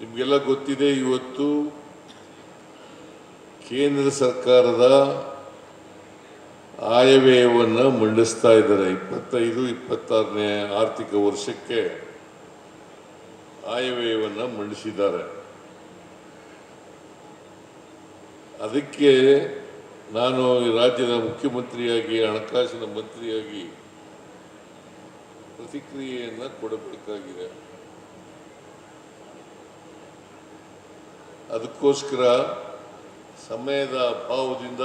ನಿಮಗೆಲ್ಲ ಗೊತ್ತಿದೆ, ಇವತ್ತು ಕೇಂದ್ರ ಸರ್ಕಾರದ ಆಯವ್ಯಯವನ್ನು ಮಂಡಿಸ್ತಾ ಇದ್ದಾರೆ. ಇಪ್ಪತ್ತೈದು, ಇಪ್ಪತ್ತಾರನೇ ಆರ್ಥಿಕ ವರ್ಷಕ್ಕೆ ಆಯವ್ಯಯವನ್ನು ಮಂಡಿಸಿದ್ದಾರೆ. ಅದಕ್ಕೆ ನಾನು ರಾಜ್ಯದ ಮುಖ್ಯಮಂತ್ರಿಯಾಗಿ, ಹಣಕಾಸಿನ ಮಂತ್ರಿಯಾಗಿ ಪ್ರತಿಕ್ರಿಯೆಯನ್ನು ಕೊಡಬೇಕಾಗಿದೆ. ಅದಕ್ಕೋಸ್ಕರ ಸಮಯದ ಅಭಾವದಿಂದ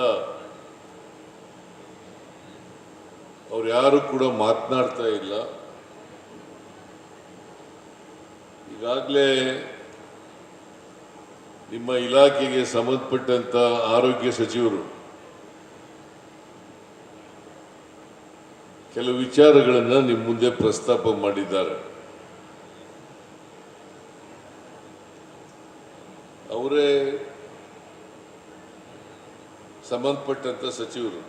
ಅವ್ರು ಯಾರು ಕೂಡ ಮಾತನಾಡ್ತಾ ಇಲ್ಲ. ಈಗಾಗಲೇ ನಿಮ್ಮ ಇಲಾಖೆಗೆ ಸಂಬಂಧಪಟ್ಟಂತ ಆರೋಗ್ಯ ಸಚಿವರು ಕೆಲವು ವಿಚಾರಗಳನ್ನು ನಿಮ್ಮ ಮುಂದೆ ಪ್ರಸ್ತಾಪ ಮಾಡಿದ್ದಾರೆ. ಅವರೇ ಸಂಬಂಧಪಟ್ಟಂತ ಸಚಿವರು.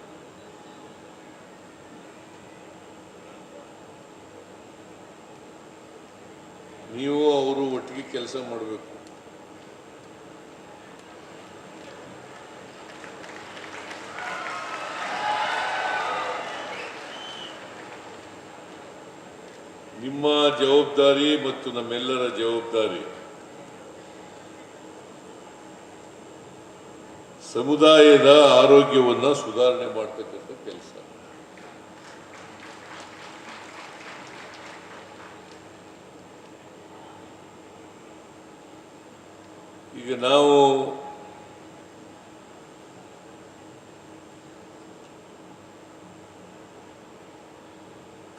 ನೀವು ಅವರು ಒಟ್ಟಿಗೆ ಕೆಲಸ ಮಾಡಬೇಕು. ನಿಮ್ಮ ಜವಾಬ್ದಾರಿ ಮತ್ತು ನಮ್ಮೆಲ್ಲರ ಜವಾಬ್ದಾರಿ. ಸಮುದಾಯದ ಆರೋಗ್ಯವನ್ನು ಸುಧಾರಣೆ ಮಾಡ್ತಕ್ಕಂಥ ಕೆಲಸ. ಈಗ ನಾವು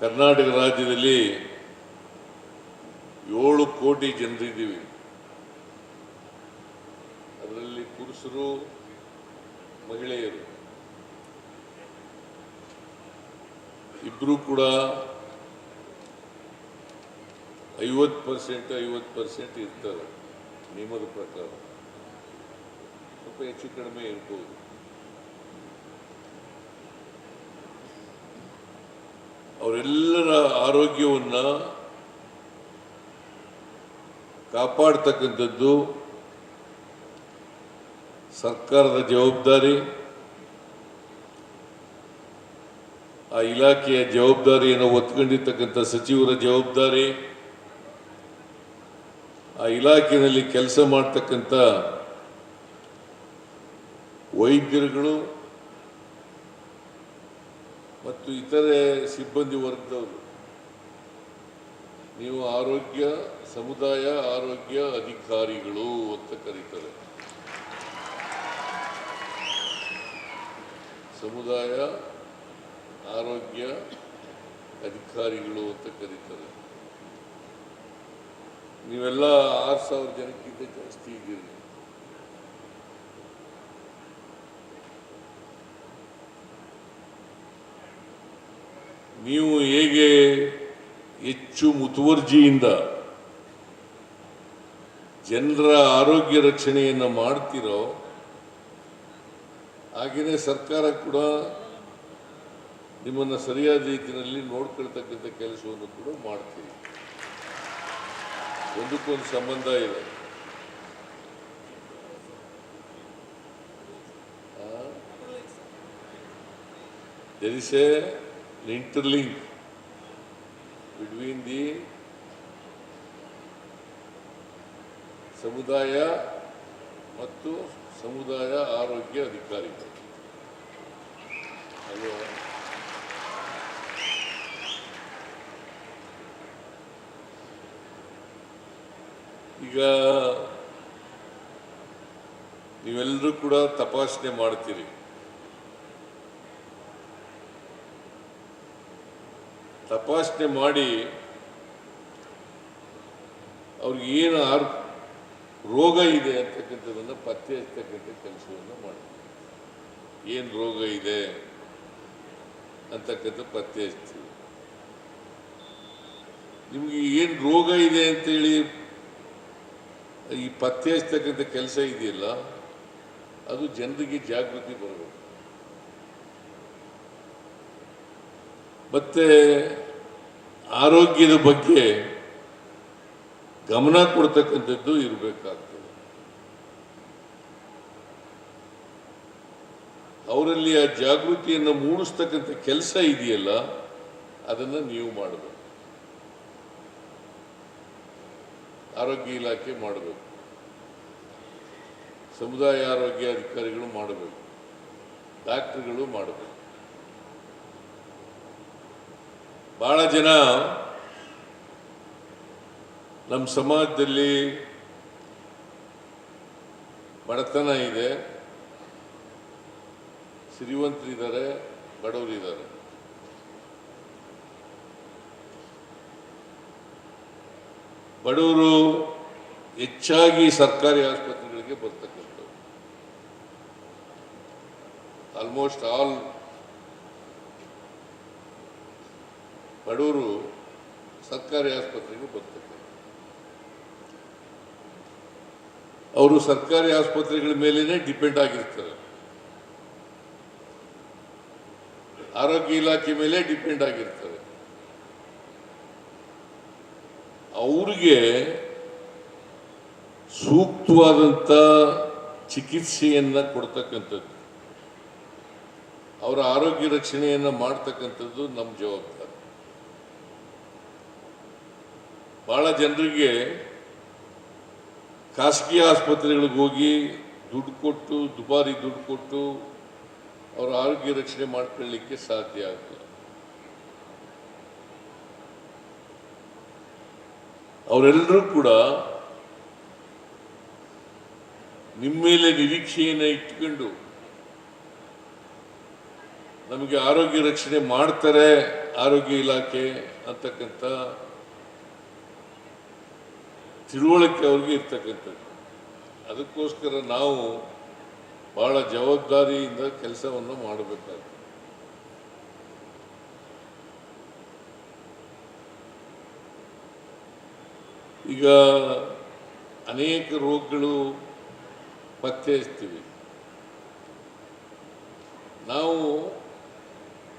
ಕರ್ನಾಟಕ ರಾಜ್ಯದಲ್ಲಿ ಏಳು ಕೋಟಿ ಜನರಿದ್ದೀವಿ. ಅದರಲ್ಲಿ ಪುರುಷರು ಮಹಿಳೆಯರು. ಇಬ್ರು ಕೂಡ ಐವತ್ತು ಪರ್ಸೆಂಟ್ ಐವತ್ತು ಪರ್ಸೆಂಟ್ ಇರ್ತಾರೆ, ನಿಯಮದ ಪ್ರಕಾರ. ಸ್ವಲ್ಪ ಹೆಚ್ಚು ಕಡಿಮೆ ಇರ್ಬೋದು. ಅವರೆಲ್ಲರ ಆರೋಗ್ಯವನ್ನ ಕಾಪಾಡ್ತಕ್ಕಂಥದ್ದು ಸರ್ಕಾರದ ಜವಾಬ್ದಾರಿ, ಆ ಇಲಾಖೆಯ ಜವಾಬ್ದಾರಿಯನ್ನು ಒತ್ಕೊಂಡಿರ್ತಕ್ಕಂಥ ಸಚಿವರ ಜವಾಬ್ದಾರಿ, ಆ ಇಲಾಖೆಯಲ್ಲಿ ಕೆಲಸ ಮಾಡ್ತಕ್ಕಂಥ ವೈದ್ಯರುಗಳು ಮತ್ತು ಇತರೆ ಸಿಬ್ಬಂದಿ ವರ್ಗದವರು. ನೀವು ಆರೋಗ್ಯ, ಸಮುದಾಯ ಆರೋಗ್ಯ ಅಧಿಕಾರಿಗಳು ಅಂತ ಕರೀತಾರೆ. ಸಮುದಾಯ, ಆರೋಗ್ಯ, ಅಧಿಕಾರಿಗಳು ಅಂತ ಕರೀತಾರೆ. ನೀವೆಲ್ಲ ಆರು ಸಾವಿರ ಜನಕ್ಕಿಂತ ಜಾಸ್ತಿ ಇದ್ದೀರಿ. ನೀವು ಹೇಗೆ ಹೆಚ್ಚು ಮುತುವರ್ಜಿಯಿಂದ ಜನರ ಆರೋಗ್ಯ ರಕ್ಷಣೆಯನ್ನು ಮಾಡ್ತಿರೋ ಹಾಗೆಯೇ ಸರ್ಕಾರ ಕೂಡ ನಿಮ್ಮನ್ನು ಸರಿಯಾದ ರೀತಿಯಲ್ಲಿ ನೋಡ್ಕೊಳ್ತಕ್ಕಂಥ ಕೆಲಸವನ್ನು ಕೂಡ ಮಾಡ್ತೀವಿ. ಒಂದಕ್ಕೊಂದು ಸಂಬಂಧ ಇದೆ. there is a interlink between the ಸಮುದಾಯ ಮತ್ತು ಸಮುದಾಯ ಆರೋಗ್ಯ ಅಧಿಕಾರಿಗಳು. ಅದು ಈಗ ನೀವೆಲ್ಲರೂ ಕೂಡ ತಪಾಸಣೆ ಮಾಡ್ತೀರಿ. ತಪಾಸಣೆ ಮಾಡಿ ಅವ್ರಿಗೆ ಏನು ಆರ್ ರೋಗ ಇದೆ ಅಂತಕ್ಕಂಥದ್ದನ್ನು ಪತ್ತೆ ಹಚ್ಚತಕ್ಕಂಥ ಕೆಲಸವನ್ನು ಮಾಡ್ತೀವಿ ಏನು ರೋಗ ಇದೆ ಅಂತಕ್ಕಂಥ ಪತ್ತೆ ಹಚ್ತೀವಿ. ನಿಮಗೆ ಏನು ರೋಗ ಇದೆ ಅಂತೇಳಿ ಈ ಪತ್ತೆ ಹಚ್ತಕ್ಕಂಥ ಕೆಲಸ ಇದೆಯಲ್ಲ, ಅದು ಜನರಿಗೆ ಜಾಗೃತಿ ಬರಬೇಕು. ಮತ್ತೆ ಆರೋಗ್ಯದ ಬಗ್ಗೆ ಗಮನ ಕೊಡ್ತಕ್ಕಂಥದ್ದು ಇರಬೇಕಾಗ್ತದೆ. ಅವರಲ್ಲಿ ಆ ಜಾಗೃತಿಯನ್ನು ಮೂಡಿಸ್ತಕ್ಕಂಥ ಕೆಲಸ ಇದೆಯಲ್ಲ, ಅದನ್ನು ನೀವು ಮಾಡಬೇಕು. ಆರೋಗ್ಯ ಇಲಾಖೆ ಮಾಡಬೇಕು. ಸಮುದಾಯ ಆರೋಗ್ಯ ಅಧಿಕಾರಿಗಳು ಮಾಡಬೇಕು. ಡಾಕ್ಟರ್ಗಳು ಮಾಡಬೇಕು. ಬಹಳ ಜನ ನಮ್ಮ ಸಮಾಜದಲ್ಲಿ ಬಡತನ ಇದೆ. ಶ್ರೀವಂತರಿದ್ದಾರೆ ಬಡವರಿದ್ದಾರೆ. ಬಡವರು ಹೆಚ್ಚಾಗಿ ಸರ್ಕಾರಿ ಆಸ್ಪತ್ರೆಗಳಿಗೆ ಬರ್ತಕ್ಕಂಥದ್ದು ಆಲ್ಮೋಸ್ಟ್ ಆಲ್ ಬಡವರು ಸರ್ಕಾರಿ ಆಸ್ಪತ್ರೆಗೆ ಬರ್ತಕ್ಕಂಥ ಅವರು ಸರ್ಕಾರಿ ಆಸ್ಪತ್ರೆಗಳ ಮೇಲೇ ಡಿಪೆಂಡ್ ಆಗಿರ್ತಾರೆ. ಆರೋಗ್ಯ ಇಲಾಖೆ ಮೇಲೆ ಡಿಪೆಂಡ್ ಆಗಿರ್ತಾರೆ. ಅವ್ರಿಗೆ ಸೂಕ್ತವಾದಂಥ ಚಿಕಿತ್ಸೆಯನ್ನ ಕೊಡ್ತಕ್ಕಂಥದ್ದು, ಅವರ ಆರೋಗ್ಯ ರಕ್ಷಣೆಯನ್ನು ಮಾಡ್ತಕ್ಕಂಥದ್ದು ನಮ್ಮ ಜವಾಬ್ದಾರಿ. ಬಹಳ ಜನರಿಗೆ ಖಾಸಗಿ ಆಸ್ಪತ್ರೆಗಳಿಗೆ ಹೋಗಿ ದುಡ್ಡು ಕೊಟ್ಟು, ದುಬಾರಿ ದುಡ್ಡು ಕೊಟ್ಟು ಅವರ ಆರೋಗ್ಯ ರಕ್ಷಣೆ ಮಾಡ್ಕೊಳ್ಳಿಕ್ಕೆ ಸಾಧ್ಯ ಆಗಲ್ಲ ಅವರೆಲ್ಲರೂ ಕೂಡ ನಿಮ್ಮ ಮೇಲೆ ನಿರೀಕ್ಷೆಯನ್ನು ಇಟ್ಕೊಂಡು ನಮಗೆ ಆರೋಗ್ಯ ರಕ್ಷಣೆ ಮಾಡ್ತಾರೆ, ಆರೋಗ್ಯ ಇಲಾಖೆ ಅಂತಕ್ಕಂಥ ತಿಳುವಳಿಕೆ ಅವ್ರಿಗೆ ಇರ್ತಕ್ಕಂಥದ್ದು. ಅದಕ್ಕೋಸ್ಕರ ನಾವು ಬಹಳ ಜವಾಬ್ದಾರಿಯಿಂದ ಕೆಲಸವನ್ನು ಮಾಡಬೇಕಾಗ್ತದೆ. ಈಗ ಅನೇಕ ರೋಗಗಳು ಪತ್ತೆ ಹಚ್ತೀವಿ ನಾವು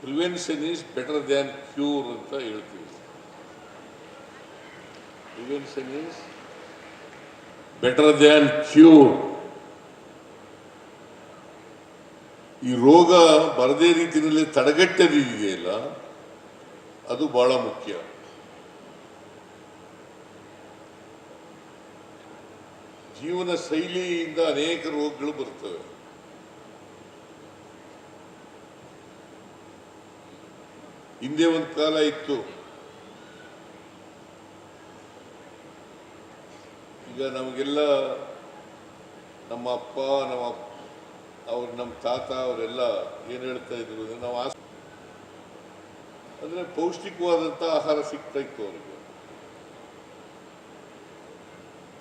prevention is better than cure ಅಂತ ಹೇಳ್ತೀವಿ. Prevention is better than cure ಈ ರೋಗ ಬರದೇ ರೀತಿಯಲ್ಲಿ ತಡೆಗಟ್ಟದಿದೆಯಲ್ಲ ಅದು ಬಹಳ ಮುಖ್ಯ. ಜೀವನ ಶೈಲಿಯಿಂದ ಅನೇಕ ರೋಗಗಳು ಬರ್ತವೆ ಹಿಂದೆ ಒಂದು ಕಾಲ ಇತ್ತು ಈಗ ನಮಗೆಲ್ಲ ನಮ್ಮ ಅಪ್ಪ ನಮ್ಮ ಅಪ್ಪ, ಅವ್ರು ನಮ್ಮ ತಾತ, ಅವರೆಲ್ಲ ಏನು ಹೇಳ್ತಾ ಇದ್ರು ನಾವು ಆಸ್ ಅಂದ್ರೆ ಪೌಷ್ಟಿಕವಾದಂಥ ಆಹಾರ ಸಿಗ್ತಾ ಇತ್ತು ಅವ್ರಿಗೆ.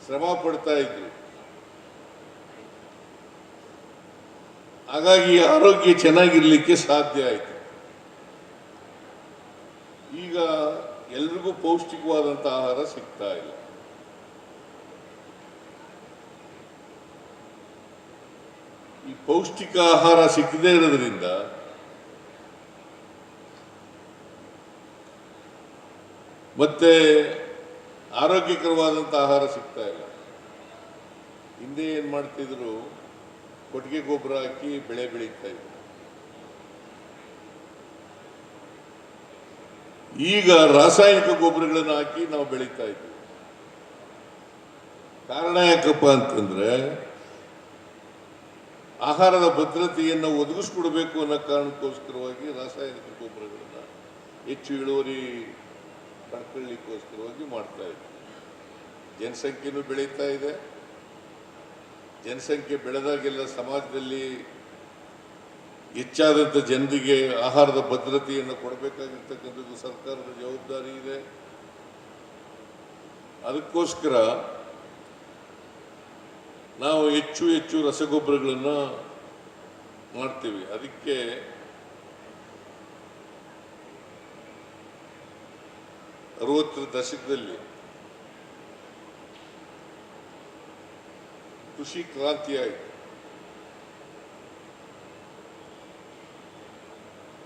ಶ್ರಮ ಪಡ್ತಾ ಇದ್ರು. ಹಾಗಾಗಿ ಆರೋಗ್ಯ ಚೆನ್ನಾಗಿರ್ಲಿಕ್ಕೆ ಸಾಧ್ಯ ಆಯಿತು. ಈಗ ಎಲ್ರಿಗೂ ಪೌಷ್ಟಿಕವಾದಂಥ ಆಹಾರ ಸಿಗ್ತಾ ಇಲ್ಲ. ಪೌಷ್ಟಿಕ ಆಹಾರ ಸಿಕ್ಕದೇ ಇರೋದ್ರಿಂದ ಮತ್ತೆ ಆರೋಗ್ಯಕರವಾದಂಥ ಆಹಾರ ಸಿಗ್ತಾ ಇಲ್ಲ. ಹಿಂದೆ ಏನು ಮಾಡ್ತಿದ್ರು? ಕೊಟ್ಟಿಗೆ ಗೊಬ್ಬರ ಹಾಕಿ ಬೆಳೆ ಬೆಳೀತಾ ಇದ್ರು. ಈಗ ರಾಸಾಯನಿಕ ಗೊಬ್ಬರಗಳನ್ನು ಹಾಕಿ ನಾವು ಬೆಳೀತಾ ಇದ್ವಿ. ಕಾರಣ ಯಾಕಪ್ಪ ಅಂತಂದ್ರೆ ಆಹಾರದ ಭದ್ರತೆಯನ್ನು ಒದಗಿಸ್ಕೊಡ್ಬೇಕು ಅನ್ನೋ ಕಾರಣಕ್ಕೋಸ್ಕರವಾಗಿ ರಾಸಾಯನಿಕ ಗೊಬ್ಬರಗಳನ್ನು ಹೆಚ್ಚು ಇಳುವರಿ ಪಡ್ಕೊಳ್ಳಿಕ್ಕೋಸ್ಕರವಾಗಿ ಮಾಡ್ತಾ ಇದ್ದೀವಿ ಜನಸಂಖ್ಯೆನೂ ಬೆಳೀತಾ ಇದೆ. ಜನಸಂಖ್ಯೆ ಬೆಳೆದಾಗೆಲ್ಲ ಸಮಾಜದಲ್ಲಿ ಹೆಚ್ಚಾದಂಥ ಜನರಿಗೆ ಆಹಾರದ ಭದ್ರತೆಯನ್ನು ಕೊಡಬೇಕಾಗಿರ್ತಕ್ಕಂಥದ್ದು ಸರ್ಕಾರದ ಜವಾಬ್ದಾರಿ ಇದೆ. ಅದಕ್ಕೋಸ್ಕರ ನಾವು ಹೆಚ್ಚು ಹೆಚ್ಚು ರಸಗೊಬ್ಬರಗಳನ್ನು ಮಾಡ್ತೀವಿ. ಅದಕ್ಕೆ ಅರವತ್ತರ ದಶಕದಲ್ಲಿ ಕೃಷಿ ಕ್ರಾಂತಿ ಆಯಿತು.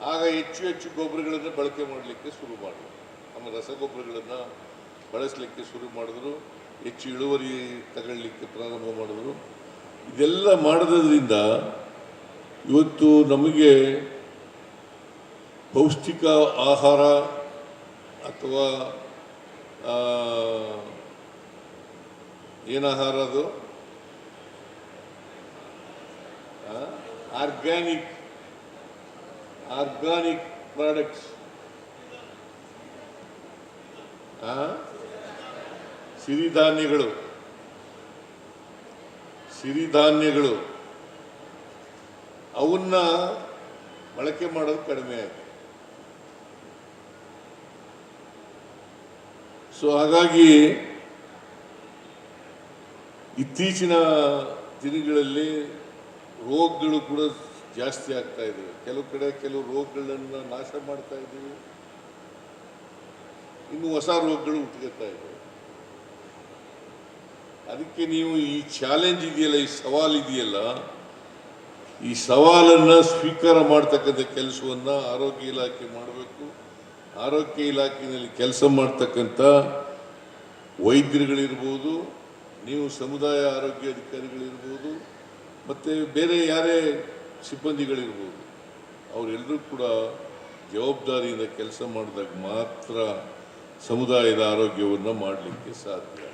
ಆಗ ಹೆಚ್ಚು ಹೆಚ್ಚು ಗೊಬ್ಬರಗಳನ್ನು ಬಳಕೆ ಮಾಡಲಿಕ್ಕೆ ಶುರು ಮಾಡಿದ್ರು. ನಮ್ಮ ರಸಗೊಬ್ಬರಗಳನ್ನು ಬಳಸಲಿಕ್ಕೆ ಶುರು ಮಾಡಿದ್ರು. ಹೆಚ್ಚು ಇಳುವರಿ ತಗೊಳ್ಳಿಕ್ಕೆ ಪ್ರಾರಂಭ ಮಾಡಿದರು. ಇದೆಲ್ಲ ಮಾಡಿದ್ರಿಂದ ಇವತ್ತು ನಮಗೆ ಪೌಷ್ಟಿಕ ಆಹಾರ ಅಥವಾ ಏನು ಆಹಾರ ಅದು? Organic organic products. ಸಿರಿಧಾನ್ಯಗಳು. ಸಿರಿಧಾನ್ಯಗಳು. ಅವನ್ನ ಬಳಕೆ ಮಾಡೋದು ಕಡಿಮೆ ಆಗಿದೆ ಸೊ ಹಾಗಾಗಿ ಇತ್ತೀಚಿನ ದಿನಗಳಲ್ಲಿ ರೋಗಗಳು ಕೂಡ ಜಾಸ್ತಿ ಆಗ್ತಾ ಇದೆ. ಕೆಲವು ಕಡೆ ಕೆಲವು ರೋಗಗಳನ್ನು ನಾಶ ಮಾಡ್ತಾ ಇದ್ದೀವಿ ಇನ್ನು ಹೊಸ ರೋಗಗಳು ಹುಟ್ಟುತ್ತಾ ಇದ್ದಾವೆ ಅದಕ್ಕೆ ನೀವು ಈ ಚಾಲೆಂಜ್ ಇದೆಯಲ್ಲ, ಈ ಸವಾಲು ಇದೆಯಲ್ಲ? ಈ ಸವಾಲನ್ನು ಸ್ವೀಕಾರ ಮಾಡ್ತಕ್ಕಂಥ ಕೆಲಸವನ್ನು ಆರೋಗ್ಯ ಇಲಾಖೆ ಮಾಡಬೇಕು. ಆರೋಗ್ಯ ಇಲಾಖೆಯಲ್ಲಿ ಕೆಲಸ ಮಾಡ್ತಕ್ಕಂಥ ವೈದ್ಯರುಗಳಿರ್ಬೋದು, ನೀವು ಸಮುದಾಯ ಆರೋಗ್ಯ ಅಧಿಕಾರಿಗಳಿರ್ಬೋದು, ಮತ್ತು ಬೇರೆ ಯಾರೇ ಸಿಬ್ಬಂದಿಗಳಿರ್ಬೋದು, ಅವರೆಲ್ಲರೂ ಕೂಡ ಜವಾಬ್ದಾರಿಯಿಂದ ಕೆಲಸ ಮಾಡಿದಾಗ ಮಾತ್ರ ಸಮುದಾಯದ ಆರೋಗ್ಯವನ್ನು ಮಾಡಲಿಕ್ಕೆ ಸಾಧ್ಯ.